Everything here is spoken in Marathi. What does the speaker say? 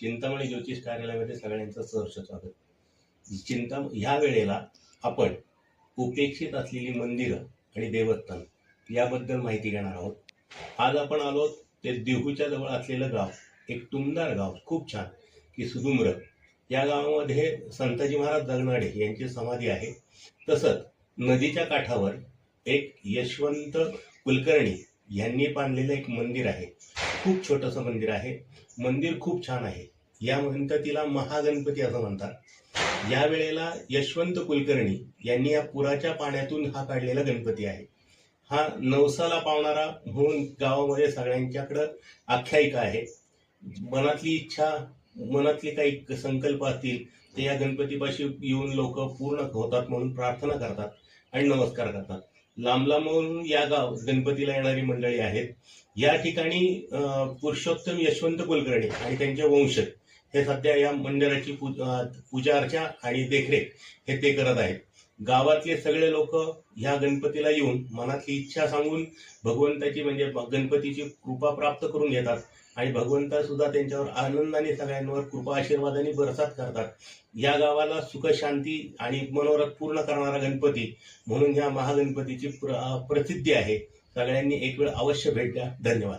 चिंतामणी ज्योतिष कार्यालयामध्ये सगळ्यांचं सहर्ष स्वागत. चिंता ह्या वेळेला आपण उपेक्षित असलेली मंदिरं आणि देवस्थान याबद्दल माहिती घेणार आहोत. आज आपण आलो ते देहूच्या जवळ असलेलं गाव एक तुमदार गाव खूप छान की सुदुम्र या गावामध्ये संताजी महाराज जगनाडे यांची समाधी आहे. तसंच नदीच्या काठावर एक यशवंत कुलकर्णी यांनी बांधलेलं एक मंदिर आहे. खूप छोटंसं मंदिर आहे. मंदिर खूप छान आहे. या म्हणतात महागणपती असं म्हणतात. या वेळेला यशवंत कुलकर्णी यांनी या पुराच्या पाण्यातून हा काढलेला गणपती आहे. हा नवसाला पावणारा म्हणून गावामध्ये सगळ्यांच्याकडं आख्यायिका आहे. मनातली इच्छा मनातले काही संकल्प असतील ते या गणपतीपाशी येऊन लोक पूर्ण होतात म्हणून प्रार्थना करतात आणि नमस्कार करतात. लांब लांबून या गाव गणपतीला येणारी मंडळी आहेत. या ठिकाणी पुरुषोत्तम यशवंत कुलकर्णी आणि त्यांचे वंशज हे सध्या या मंदिराची पूजा अर्चा आणि देखरेख हे ते करत आहेत. गावातले सगळे लोक ह्या गणपतीला येऊन मनातली इच्छा सांगून भगवंताची म्हणजे गणपतीची कृपा प्राप्त करून घेतात. आणि भगवंता सुद्धा त्यांच्यावर आनंदाने सगळ्यांवर कृपा आशीर्वादाने बरसात करतात. या गावाला सुख शांती आणि मनोरथ पूर्ण करणारा गणपती म्हणून ह्या महागणपतीची प्र- प्रसिद्धी आहे. सगळ्यांनी एक वेळ अवश्य भेट द्या. धन्यवाद.